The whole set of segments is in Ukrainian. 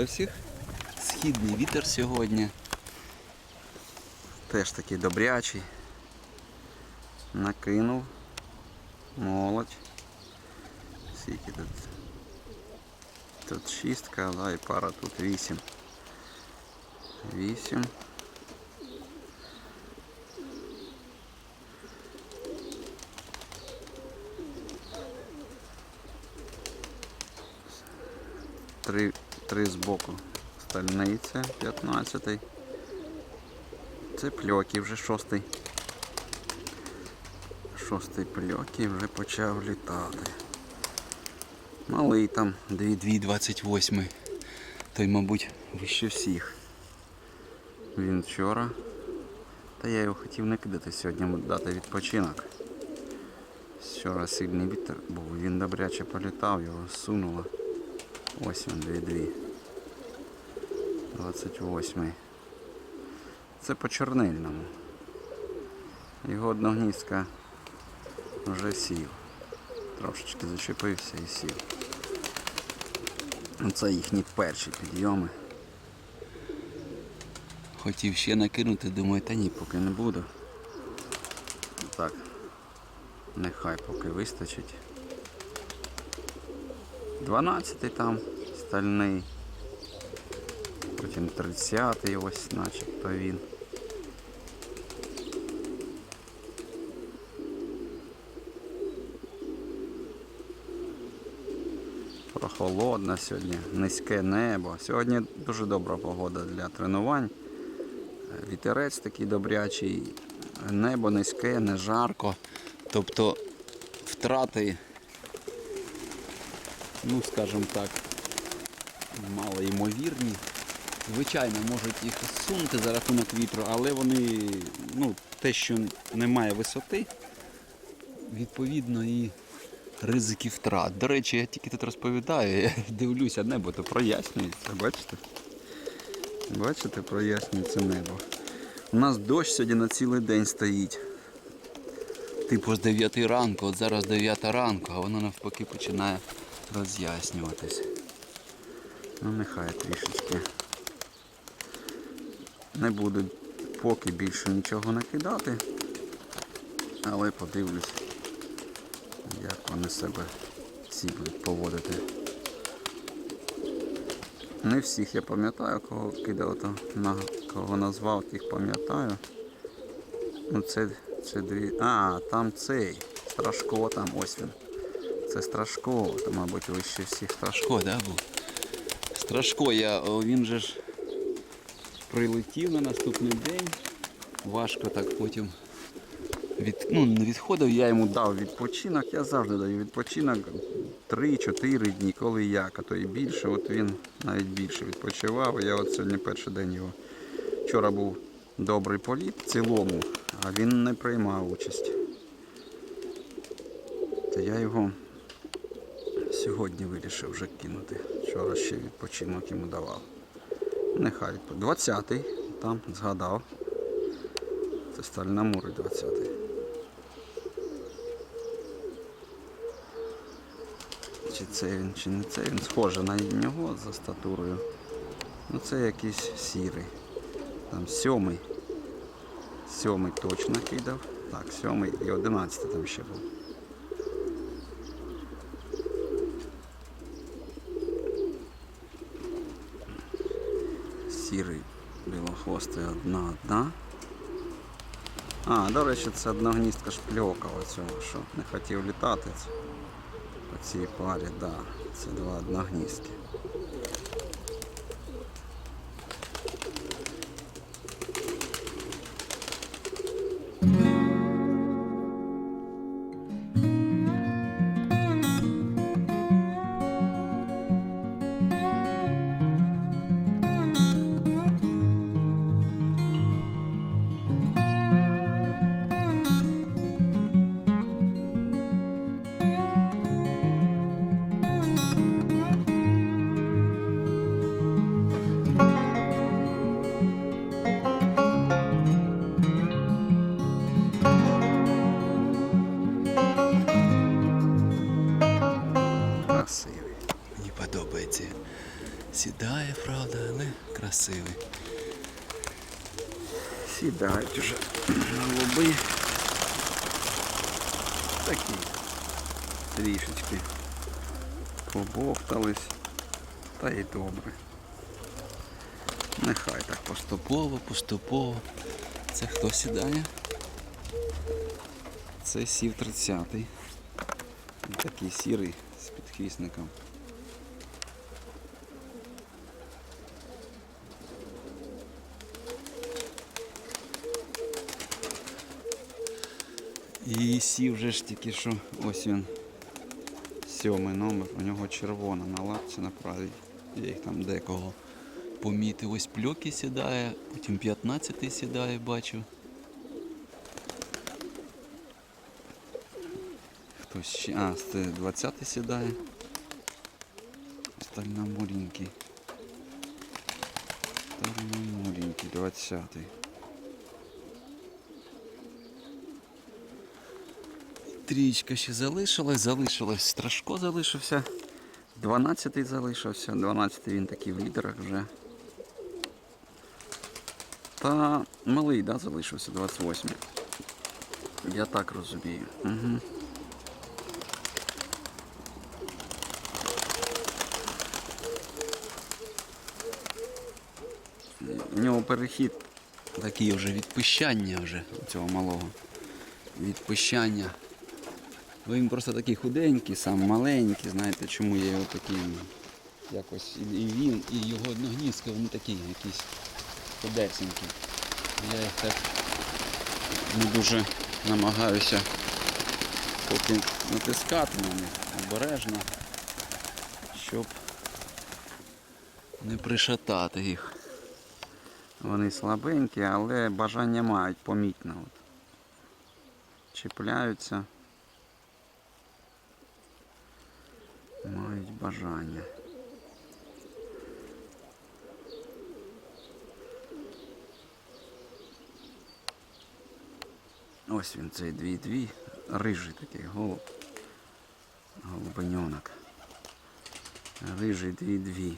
Вітаю всіх. Східний вітер сьогодні. Теж такий добрячий. Накинув. Молодь. Скільки тут? Тут шістка, да, і пара тут вісім. Вісім. Три, три збоку стальниця 15. Це пльоки вже шостий. Шостий пльоки вже почав літати. Малий там 2,228. Той, мабуть, вище всіх. Він вчора. Та я його хотів не кидати сьогодні дати відпочинок. Вчора сильний вітер був, він добряче політав, його сунуло. Ось він 2,2. 28. Це по чорнильному. Його одногніздка вже сів. Трошечки зачепився і сів. Це їхні перші підйоми. Хотів ще накинути, думаю, та ні, поки не буду. Так. Нехай поки вистачить. 12 там стальний. Потім 30-й ось начебто він. Прохолодно сьогодні, низьке небо. Сьогодні дуже добра погода для тренувань. Вітерець такий добрячий, небо низьке, не жарко. Тобто втрати, ну скажімо так, мало ймовірні. Звичайно, можуть їх зсунути за рахунок вітру, але вони, ну, те, що немає висоти, відповідно і ризики втрат. До речі, я тільки тут розповідаю, я дивлюся небо, то прояснюється, бачите? Бачите, прояснюється небо. У нас дощ сьогодні на цілий день стоїть. Типу з 9 ранку, от зараз 9 ранку, а воно навпаки починає роз'яснюватись. Ну нехай трішечки. Не буду поки більше нічого накидати, але подивлюсь, як вони себе ці будуть поводити. Не всіх я пам'ятаю, кого кидав там, на кого назвав, тих пам'ятаю. Ну це, це дві. А, там цей. Страшко там, ось він. Це Страшко, то, мабуть, вище всіх Страшко, да, був? Страшко, я, він же ж прилетів на наступний день. Важко так потім від, ну, не відходив, я йому дав відпочинок. Я завжди даю відпочинок 3-4 дні, коли як, а то і більше. От він навіть більше відпочивав. Я от сьогодні перший день його. Вчора був добрий політ в цілому, а він не приймав участь. То я його сьогодні вирішив вже кинути. Вчора ще відпочинок йому давав. Нехай. 20-й, там згадав. Це Стальна Мури 20-й. Чи це він, чи не це він. Схоже на нього за статурою. Ну це якийсь сірий. Там сьомий. Сьомий точно кидав. Так, сьомий і одинадцятий там ще був. Сірий білохвостий одна одна. А, до речі, це одногністка шпльока оцього, що не хотів літати. По цій парі, да. Це два одногністки. Красивий. Сідають уже голуби. Такі трішечки побовтались. Та й добре. Нехай так поступово. Поступово. Це хто сідає? Це сів 30-й. Такий сірий з підхвісником. І сів вже ж тільки що ось він. Сьомий номер, у нього червона на лапці на правій. Я їх там декого. Помітив, ось пльоки сідає, потім 15 сідає, бачу. Хтось ще. А, це 20-й сідає. Стальномурінький. Стальномурінький, 20-й. Трічка ще залишилась, залишилась. Страшко залишився. 12-й залишився. 12-й він такий в лідерах вже. Та малий, да, залишився 28-й. Я так розумію. Угу. У нього перехід Такий вже відпищання вже у цього малого. Відпищання. Ну, він просто такий худенький, сам маленький, знаєте, чому я його такий якось і він, і його одногнізки, вони такі якісь худесенькі. Я їх так не дуже намагаюся поки натискати на них обережно, щоб Не пришатати їх. вони слабенькі, але бажання мають помітно. От. Чіпляються. Мають бажання. Ось він цей дві-дві. Рижий такий голуб. Голубеньонок. Рижий дві-дві.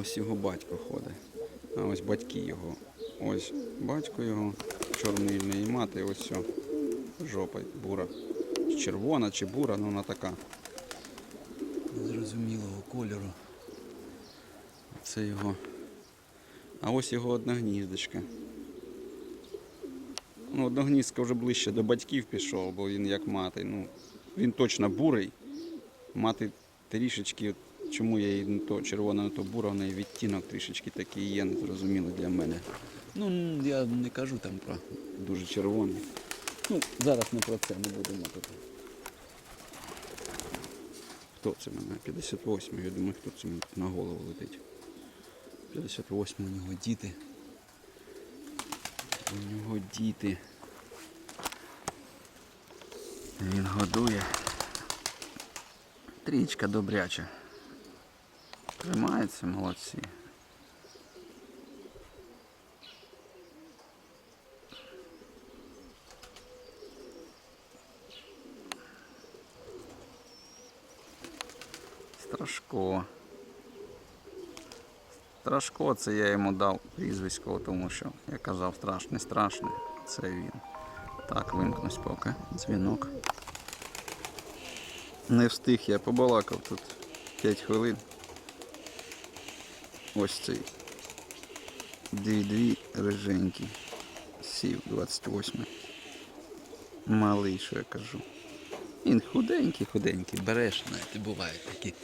Ось його батько ходить. А ось батьки його. Ось батько його, чорний і мати, ось все. Жопа бура. Чи Червона чи бура, ну вона така. Незрозумілого кольору. Це його. А ось його одна гніздочка. Ну, одногніздка вже ближче до батьків пішов, бо він як мати. Ну, він точно бурий. Мати трішечки, чому я її не то червона, не то бура, в неї відтінок трішечки такий є, незрозумілий для мене. Ну, я не кажу там про. Дуже червоний. Ну, зараз не про це не будемо тут. Хто це мене? 58 я думаю, хто це мені на голову летить. 58 У нього діти. У нього діти. Він годує. Трічка добряча. Тримається, молодці. Страшко. Страшко це я йому дав прізвисько, тому що я казав страшний, страшний. Це він. Так, вимкнусь поки. Дзвінок. Не встиг, я побалакав тут 5 хвилин. Ось цей. Дві-дві риженькі. Сів 28. Малий, що я кажу. Він худенький, худенький. Береш, Знаєте, бувають такі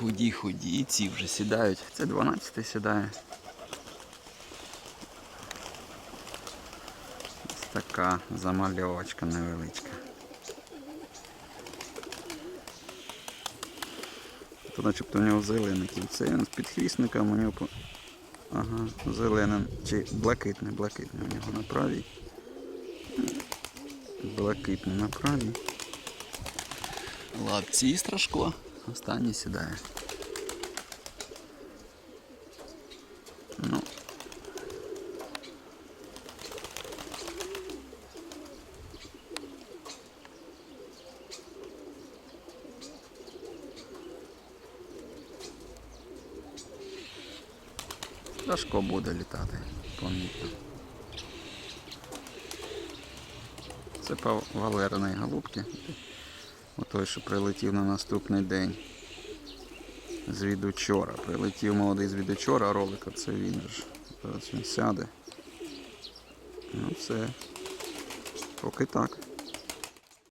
худі-худі, і ці вже сідають. Це 12 сідає. Ось така замальовочка невеличка. Тут начебто у нього зелене кільце, він з підхвісником у нього ага, зеленим чи блакитне, блакитне у нього на правій. Блакитне на правій. лапці і страшко. Останній сідає. Ну. Ташко буде літати, помітно. Це по Валерної голубки. Отой, що прилетів на наступний день. З учора. Прилетів молодий з учора ролик, це він же. Зараз він сяде. Ну все. Поки так.